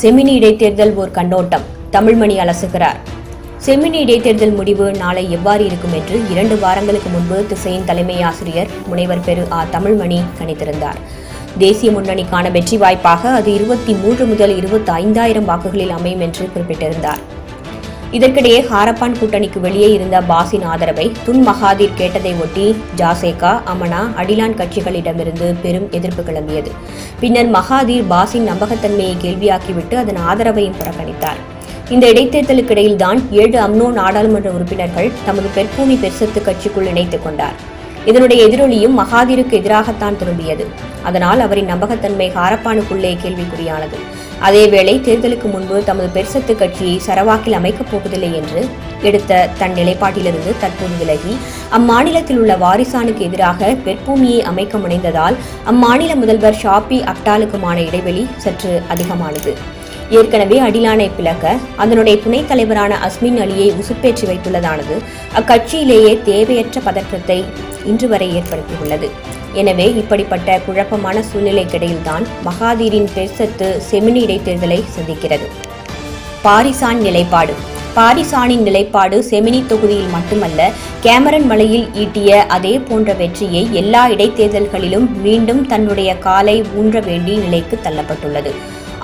செமினி இடைத்தேர்தல் ஓர் கண்ணோட்டம் தமிழ்மணி அலசுகிறார். செமினி இடைத்தேர்தல் முடிவு நாளை எவ்வாறு இருக்கும் என்று இரண்டு வாரங்களுக்கு முன்பு திசையின் தலைமை ஆசிரியர் முனைவர் பெரு ஆ தமிழ்மணி கணித்திருந்தார். தேசிய முன்னணிக்கான வெற்றி வாய்ப்பாக அது இருபத்தி மூன்று முதல் இருபத்தி ஐந்தாயிரம் வாக்குகளில் அமையும் என்று குறிப்பிட்டிருந்தார். இதற்கிடையே ஹாரப்பான் கூட்டணிக்கு வெளியே இருந்த பாசின் ஆதரவை துன் மகாதீர் கேட்டதை ஒட்டி ஜாசேகா அமனா அடிலான் கட்சிகளிடமிருந்து பெரும் எதிர்ப்பு கிளம்பியது. பின்னர் மகாதீர் பாசின் நம்பகத்தன்மையை கேள்வியாக்கிவிட்டு அதன் ஆதரவையும் புறக்கணித்தார். இந்த இடைத்தேர்தலுக்கிடையில்தான் ஏழு அம்னோ நாடாளுமன்ற உறுப்பினர்கள் தமது பெற்பூமி பெருசத்து கட்சிக்குள் இணைத்துக் கொண்டார். இதனுடைய எதிரொலியும் மகாதீருக்கு எதிராகத்தான் திரும்பியது. அதனால் அவரின் நம்பகத்தன்மை ஹாரப்பானுக்குள்ளே கேள்விக்குறியானது. அதேவேளை தேர்தலுக்கு முன்பு தமது பெருசத்து கட்சியை சரவாக்கில் அமைக்கப் போவதில்லை என்று எடுத்த தன் நிலைப்பாட்டிலிருந்து தற்போது விலகி அம்மாநிலத்தில் உள்ள வாரிசானுக்கு எதிராக பெட்பூமியை அமைக்க முனைந்ததால் அம்மாநில முதல்வர் ஷாபி அப்டாலுக்குமான இடைவெளி சற்று அதிகமானது. ஏற்கனவே அடிலானை பிளக்க அதனுடைய துணைத் தலைவரான அஸ்மின் அலியை உசுப்பேற்றி வைத்துள்ளதானது அக்கட்சியிலேயே தேவையற்ற பதற்றத்தை இன்று வரை ஏற்படுத்தியுள்ளது. எனவே இப்படிப்பட்ட குழப்பமான சூழ்நிலைக்கிடையில்தான் மகாதீரின் பெருசத்து செமினி இடைத்தேர்தலை சந்திக்கிறது. பாரிசான் நிலைப்பாடு. பாரிசானின் நிலைப்பாடு செமினி தொகுதியில் மட்டுமல்ல கேமரன் மலையில் ஈட்டிய அதே போன்ற வெற்றியை எல்லா இடைத்தேர்தல்களிலும் மீண்டும் தன்னுடைய காலை ஊன்ற வேண்டிய நிலைக்கு தள்ளப்பட்டுள்ளது.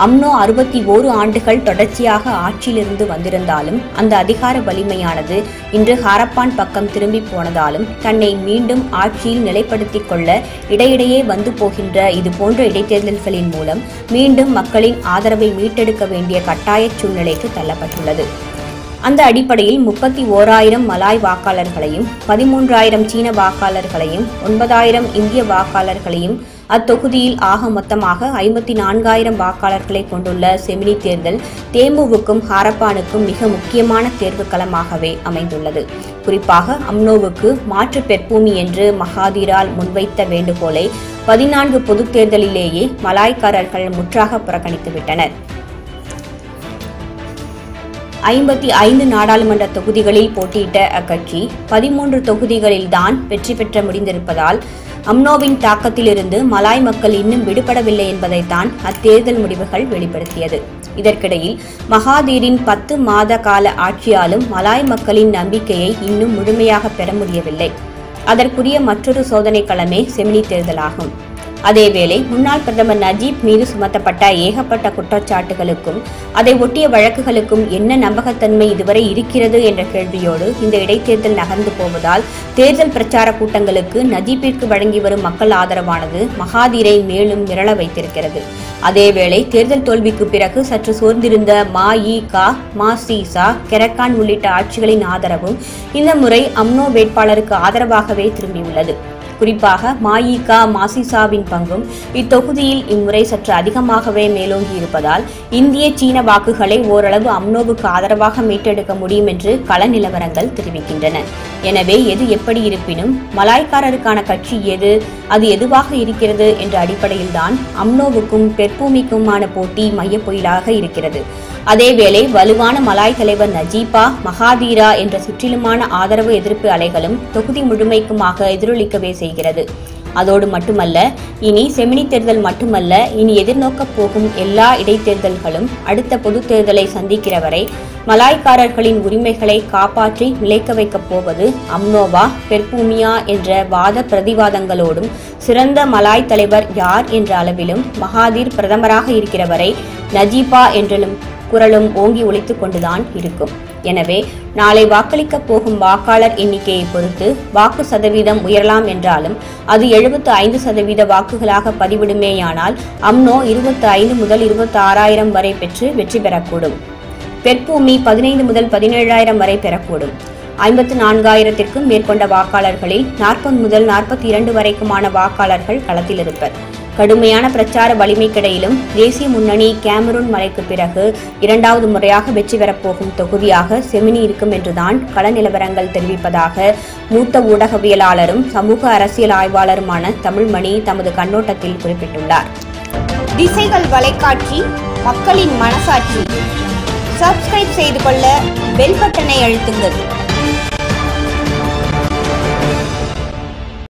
அம்னோ அறுபத்தி ஓரு ஆண்டுகள் தொடர்ச்சியாக ஆட்சியிலிருந்து வந்திருந்தாலும் அந்த அதிகார வலிமையானது இன்று ஹாரப்பான் பக்கம் திரும்பி போனதாலும் தன்னை மீண்டும் ஆட்சியில் நிலைப்படுத்திக் கொள்ள இடையிடையே வந்து போகின்ற இது போன்ற இடைத்தேர்தல்களின் மூலம் மீண்டும் மக்களின் ஆதரவை மீட்டெடுக்க வேண்டிய கட்டாய சூழ்நிலைக்கு தள்ளப்பட்டுள்ளது. அந்த அடிப்படையில் முப்பத்தி ஓராயிரம் மலாய் வாக்காளர்களையும் பதிமூன்றாயிரம் சீன வாக்காளர்களையும் ஒன்பதாயிரம் இந்திய வாக்காளர்களையும் அத்தொகுதியில் ஆக மொத்தமாக ஐம்பத்தி நான்காயிரம் வாக்காளர்களை கொண்டுள்ள செமினி தேர்தல் தேமுவுக்கும் ஹாரப்பானுக்கும் மிக முக்கியமான தேர்வு களமாகவே அமைந்துள்ளது. குறிப்பாக அம்னோவுக்கு மாற்று பெற்பூமி என்று மகாதீரால் முன்வைத்த வேண்டுகோளை பதினான்கு பொதுத் தேர்தலிலேயே மலாய்க்காரர்கள் முற்றாக புறக்கணித்துவிட்டனர் ஐம்பத்தி ஐந்து நாடாளுமன்ற தொகுதிகளில் போட்டியிட்ட அக்கட்சி பதிமூன்று தொகுதிகளில்தான் வெற்றி பெற்ற முடிந்திருப்பதால் அம்னோவின் தாக்கத்திலிருந்து மலாய் மக்கள் இன்னும் விடுபடவில்லை என்பதைத்தான் அத்தேர்தல் முடிவுகள் வெளிப்படுத்தியது. இதற்கிடையில் மகாதீரின் பத்து மாத கால ஆட்சியாலும் மலாய் மக்களின் நம்பிக்கையை இன்னும் முழுமையாக பெற முடியவில்லை. அதற்குரிய மற்றொரு சோதனை களமே செமினி தேர்தலாகும். அதேவேளை முன்னாள் பிரதமர் நஜீப் மீது சுமத்தப்பட்ட ஏகப்பட்ட குற்றச்சாட்டுகளுக்கும் அதை ஒட்டிய வழக்குகளுக்கும் என்ன நம்பகத்தன்மை இதுவரை இருக்கிறது என்ற கேள்வியோடு இந்த இடைத்தேர்தல் நகர்ந்து போவதால் தேர்தல் பிரச்சார கூட்டங்களுக்கு நஜீப்பிற்கு வழங்கி வரும் மக்கள் ஆதரவானது மகாதீரை மேலும் மிரள வைத்திருக்கிறது. அதேவேளை தேர்தல் தோல்விக்கு பிறகு சற்று சோர்ந்திருந்த மா இ கா மா சீசா கெரக்கான் உள்ளிட்ட ஆட்சிகளின் ஆதரவும் இந்த முறை அம்னோ வேட்பாளருக்கு ஆதரவாகவே திரும்பியுள்ளது. குறிப்பாக மாயிகா மாசிசாவின் பங்கும் இத்தொகுதியில் இம்முறை சற்று அதிகமாகவே மேலோங்கி இருப்பதால் இந்திய சீன வாக்குகளை ஓரளவு அம்னோவுக்கு ஆதரவாக மீட்டெடுக்க முடியும் என்று கள நிலவரங்கள் தெரிவிக்கின்றன. எனவே எது எப்படி இருப்பினும் மலாய்க்காரருக்கான கட்சி எது அது எதுவாக இருக்கிறது என்ற அடிப்படையில்தான் அம்னோவுக்கும் பெற்பூமிக்குமான போட்டி மையப்பொயிலாக இருக்கிறது. அதேவேளை வலுவான மலாய் தலைவர் நஜீபா மகாதீரா என்ற சுற்றிலுமான ஆதரவு எதிர்ப்பு அலைகளும் தொகுதி முழுமைக்குமாக எதிரொலிக்கவே செய்கிறது. அதோடு மட்டுமல்ல இனி செமினி தேர்தல் மட்டுமல்ல இனி எதிர்நோக்கப் போகும் எல்லா இடைத்தேர்தல்களும் அடுத்த பொது தேர்தலை சந்திக்கிற வரை மலாய்க்காரர்களின் உரிமைகளை காப்பாற்றி நிலைக்க வைக்கப் போவது அம்னோவா பெர்பூமியா என்ற வாத பிரதிவாதங்களோடும் சிறந்த மலாய் தலைவர் யார் என்ற அளவிலும் மகாதீர் பிரதமராக இருக்கிற வரை நஜீபா என்றலும் குரலும் ஓங்கி ஒலித்துக் கொண்டுதான் இருக்கும். எனவே நாளை வாக்களிக்கப் போகும் வாக்காளர் எண்ணிக்கையை பொறுத்து வாக்கு சதவீதம் உயரலாம் என்றாலும் அது எழுபத்து ஐந்து சதவீத வாக்குகளாக பதிவிடுமேயானால் அம்னோ இருபத்தி ஐந்து முதல் இருபத்தி ஆறாயிரம் வரை பெற்று வெற்றி பெறக்கூடும். பெற்பூமி பதினைந்து முதல் பதினேழாயிரம் வரை பெறக்கூடும். ஐம்பத்து நான்காயிரத்திற்கும் மேற்கொண்ட வாக்காளர்களில் நாற்பது முதல் நாற்பத்தி இரண்டு வரைக்குமான வாக்காளர்கள் களத்தில் இருப்பர். கடுமையான பிரச்சார வலிமைக்கிடையிலும் தேசிய முன்னணி கேமரூன் மலைக்கு பிறகு இரண்டாவது முறையாக வெற்றி பெறப்போகும் தொகுதியாக செமினி இருக்கும் என்றுதான் கள நிலவரங்கள் தெரிவிப்பதாக மூத்த ஊடகவியலாளரும் சமூக அரசியல் ஆய்வாளருமான தமிழ்மணி தமது கண்ணோட்டத்தில் குறிப்பிட்டுள்ளார். திசைகள் வலைக்காட்சி மக்களின் மனசாட்சி. சப்ஸ்கிரைப் செய்து கொள்ள பெல் பட்டனை அழுத்துங்கள்.